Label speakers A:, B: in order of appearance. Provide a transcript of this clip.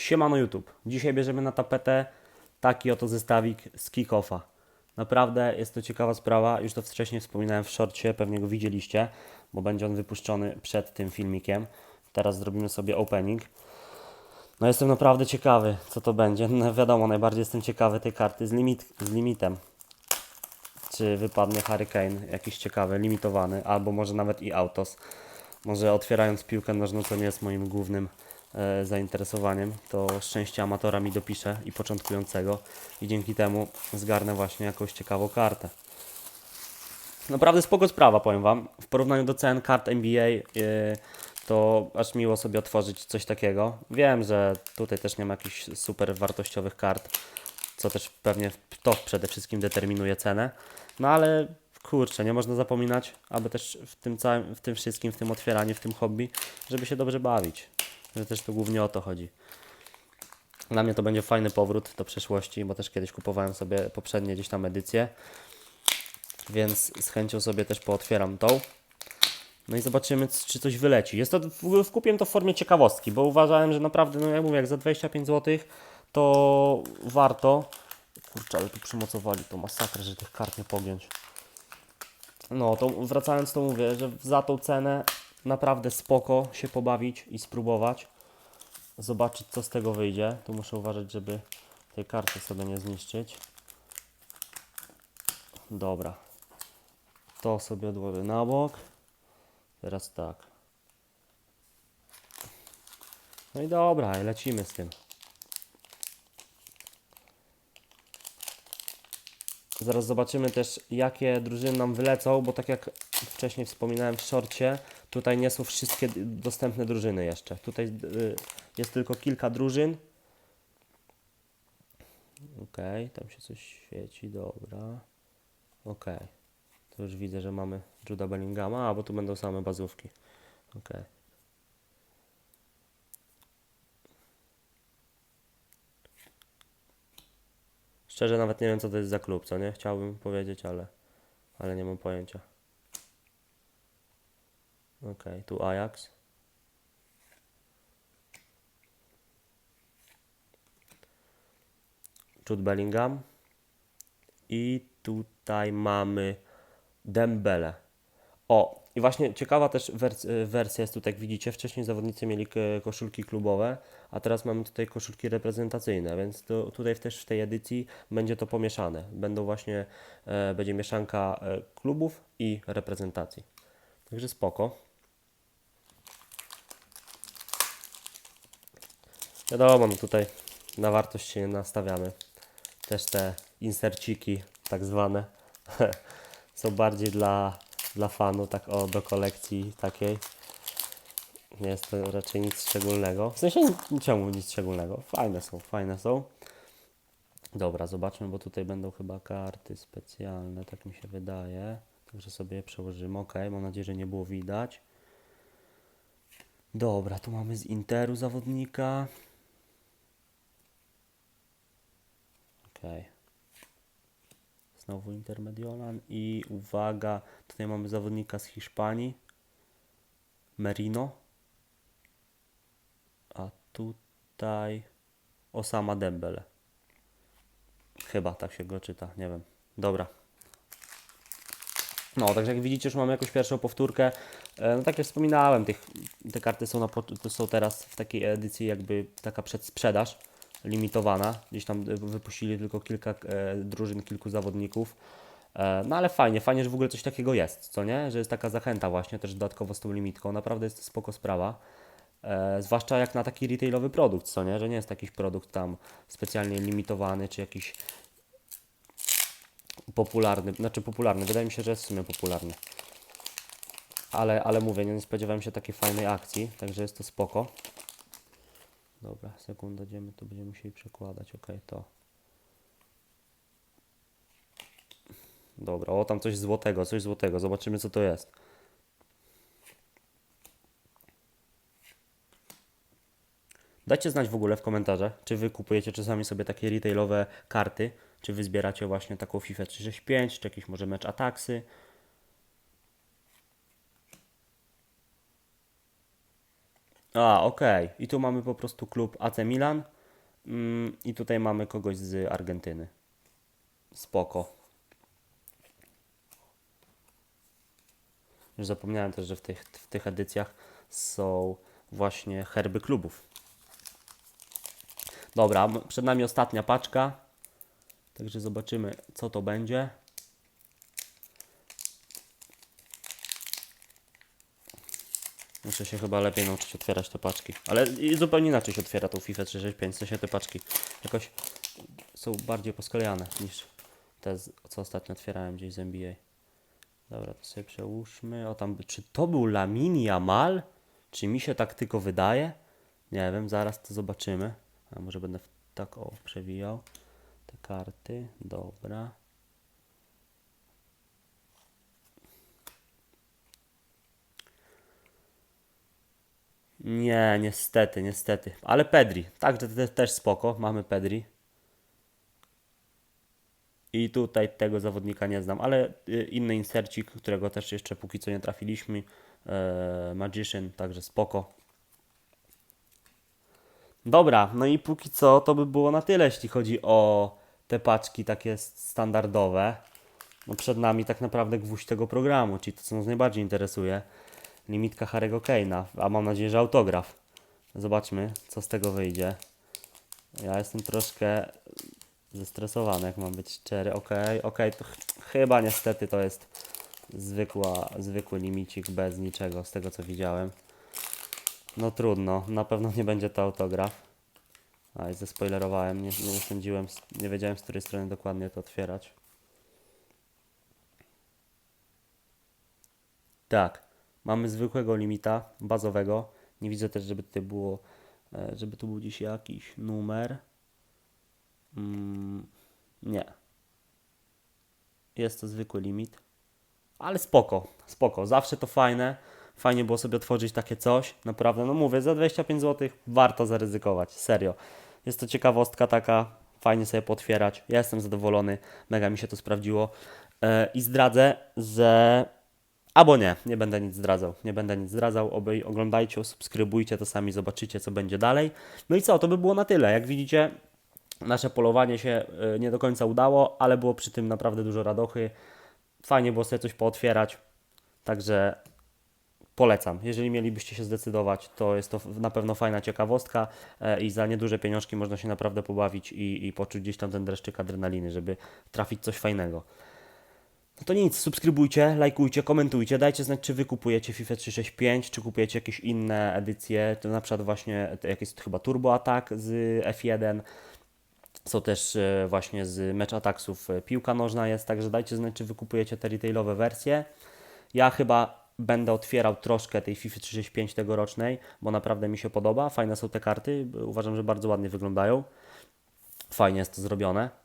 A: Siemano YouTube. Dzisiaj bierzemy na tapetę taki oto zestawik z kick-offa. Naprawdę jest to ciekawa sprawa. Już to wcześniej wspominałem w shorcie, pewnie go widzieliście, bo będzie on wypuszczony przed tym filmikiem. Teraz zrobimy sobie opening. No jestem naprawdę ciekawy, co to będzie. No wiadomo, najbardziej jestem ciekawy tej karty z, limit, z limitem. Czy wypadnie Hurricane, jakiś ciekawy, limitowany, albo może nawet i Autos. Może otwierając piłkę nożną, co nie jest moim głównym zainteresowaniem, to szczęście amatora mi dopisze i początkującego i dzięki temu zgarnę właśnie jakąś ciekawą kartę. Naprawdę spoko sprawa, powiem Wam. W porównaniu do cen kart NBA yy, to aż miło sobie otworzyć coś takiego. Wiem, że tutaj też nie ma jakichś super wartościowych kart, co też pewnie to przede wszystkim determinuje cenę. No ale kurczę, nie można zapominać, aby też w tym całym, w tym wszystkim, w tym otwieraniu, w tym hobby, żeby się dobrze bawić. Że też to głównie o to chodzi. Dla mnie to będzie fajny powrót do przeszłości, bo też kiedyś kupowałem sobie poprzednie gdzieś tam edycje więc z chęcią sobie też pootwieram tą. No i zobaczymy, czy coś wyleci. Jest to, w ogóle kupiłem to w formie ciekawostki, bo uważałem, że naprawdę, no jak mówię, jak za 25 zł, to warto. Kurczę, ale tu przymocowali to masakrę, że tych kart nie pogiąć. No, to wracając, to mówię, że za tą cenę naprawdę spoko się pobawić i spróbować. Zobaczyć, co z tego wyjdzie. Tu muszę uważać, żeby tej karty sobie nie zniszczyć. Dobra. To sobie odłożę na bok. Teraz tak. No i dobra, lecimy z tym. Zaraz zobaczymy też, jakie drużyny nam wylecą, bo tak jak wcześniej wspominałem w szorcie, tutaj nie są wszystkie dostępne drużyny jeszcze. Tutaj y, jest tylko kilka drużyn. Okej, tam się coś świeci, dobra. Okej. To już widzę, że mamy Juda Bellingama, a bo tu będą same bazówki. Okej. Szczerze nawet nie wiem, co to jest za klub, co nie? Chciałbym powiedzieć, ale, ale nie mam pojęcia. Okej, tu Ajax. Jude Bellingham. I tutaj mamy Dembele. O, i właśnie ciekawa też wers- wersja jest tutaj, widzicie. Wcześniej zawodnicy mieli koszulki klubowe, a teraz mamy tutaj koszulki reprezentacyjne, więc to, tutaj też w tej edycji będzie to pomieszane. Będą właśnie, e, będzie mieszanka e, klubów i reprezentacji. Także spoko. Wiadomo, no tutaj na wartość się nie nastawiamy. Też te inserciki, tak zwane, są bardziej dla, dla fanu, tak o, do kolekcji takiej. Nie jest to raczej nic szczególnego. W sensie czemu nic szczególnego? Fajne są, fajne są. Dobra, zobaczmy, bo tutaj będą chyba karty specjalne, tak mi się wydaje. Także sobie je przełożymy. Ok, mam nadzieję, że nie było widać. Dobra, tu mamy z Interu zawodnika. Okej. Znowu Intermediolan i uwaga, tutaj mamy zawodnika z Hiszpanii. Merino. A tutaj Osama Dembele. Chyba tak się go czyta, nie wiem. Dobra. No, także jak widzicie, już mamy jakąś pierwszą powtórkę. E, No tak jak wspominałem, tych, te karty są, na, są teraz w takiej edycji jakby taka przedsprzedaż limitowana. Gdzieś tam e, wypuścili tylko kilka e, drużyn, kilku zawodników. E, no ale fajnie, fajnie, że w ogóle coś takiego jest, co nie? Że jest taka zachęta właśnie też dodatkowo z tą limitką. Naprawdę jest to spoko sprawa. E, zwłaszcza jak na taki retailowy produkt, co nie? Że nie jest jakiś produkt tam specjalnie limitowany, czy jakiś popularny, znaczy popularny, wydaje mi się, że jest w sumie popularny. Ale, ale mówię, nie spodziewałem się takiej fajnej akcji, także jest to spoko. Dobra, sekunda, idziemy, to będziemy musieli przekładać, ok, to. Dobra, o tam coś złotego, coś złotego, zobaczymy co to jest. Dajcie znać w ogóle w komentarzach, czy wy kupujecie czasami sobie takie retailowe karty, czy wy zbieracie właśnie taką FIFA 365, czy jakiś może mecz Ataksy. A, okej. I tu mamy po prostu klub AC Milan. Mm, I tutaj mamy kogoś z Argentyny. Spoko. Już zapomniałem też, że w tych, w tych edycjach są właśnie herby klubów. Dobra, przed nami ostatnia paczka. Także zobaczymy, co to będzie. Muszę się chyba lepiej nauczyć otwierać te paczki. Ale zupełnie inaczej się otwiera tą FIFA 365. W sensie te paczki jakoś są bardziej posklejane niż te, co ostatnio otwierałem gdzieś z NBA. Dobra, to sobie przełóżmy. O tam, czy to był Lamin Yamal? Czy mi się tak tylko wydaje? Nie wiem, zaraz to zobaczymy. A może będę tak o przewijał te karty. Dobra. Nie, niestety, niestety. Ale Pedri. Także te, też spoko. Mamy Pedri. I tutaj tego zawodnika nie znam, ale y, inny insercik, którego też jeszcze póki co nie trafiliśmy. E, Magician, także spoko. Dobra, no i póki co to by było na tyle, jeśli chodzi o te paczki takie standardowe. No przed nami tak naprawdę gwóźdź tego programu, czyli to, co nas najbardziej interesuje. Limitka Harry'ego Kane'a, a mam nadzieję, że autograf. Zobaczmy, co z tego wyjdzie. Ja jestem troszkę zestresowany, jak mam być szczery. Okej, okej, to ch- chyba niestety to jest zwykła, zwykły limicik bez niczego, z tego co widziałem. No trudno, na pewno nie będzie to autograf. A i zespoilerowałem, nie, nie nie wiedziałem z której strony dokładnie to otwierać. Tak, mamy zwykłego limita, bazowego. Nie widzę też, żeby tutaj było, e, żeby tu był jakiś numer. Mm, nie. Jest to zwykły limit. Ale spoko, spoko. Zawsze to fajne. Fajnie było sobie otworzyć takie coś. Naprawdę, no mówię, za 25 zł warto zaryzykować. Serio. Jest to ciekawostka taka. Fajnie sobie potwierać. Ja jestem zadowolony. Mega mi się to sprawdziło. E, I zdradzę, że Albo nie, nie będę nic zdradzał. Nie będę nic zdradzał. Obej oglądajcie, subskrybujcie, to sami zobaczycie, co będzie dalej. No i co, to by było na tyle. Jak widzicie, nasze polowanie się y, nie do końca udało, ale było przy tym naprawdę dużo radochy. Fajnie było sobie coś pootwierać. Także polecam. Jeżeli mielibyście się zdecydować, to jest to na pewno fajna ciekawostka e, i za nieduże pieniążki można się naprawdę pobawić i, i poczuć gdzieś tam ten dreszczyk adrenaliny, żeby trafić coś fajnego. No to nic, subskrybujcie, lajkujcie, komentujcie, dajcie znać, czy wy kupujecie FIFA 365, czy kupujecie jakieś inne edycje, to na przykład właśnie jakieś chyba Turbo Attack z F1, są też e, właśnie z Match Attacksów e, piłka nożna jest, także dajcie znać, czy wy kupujecie te retailowe wersje. Ja chyba będę otwierał troszkę tej FIFA 365 tegorocznej, bo naprawdę mi się podoba, fajne są te karty, uważam, że bardzo ładnie wyglądają. Fajnie jest to zrobione.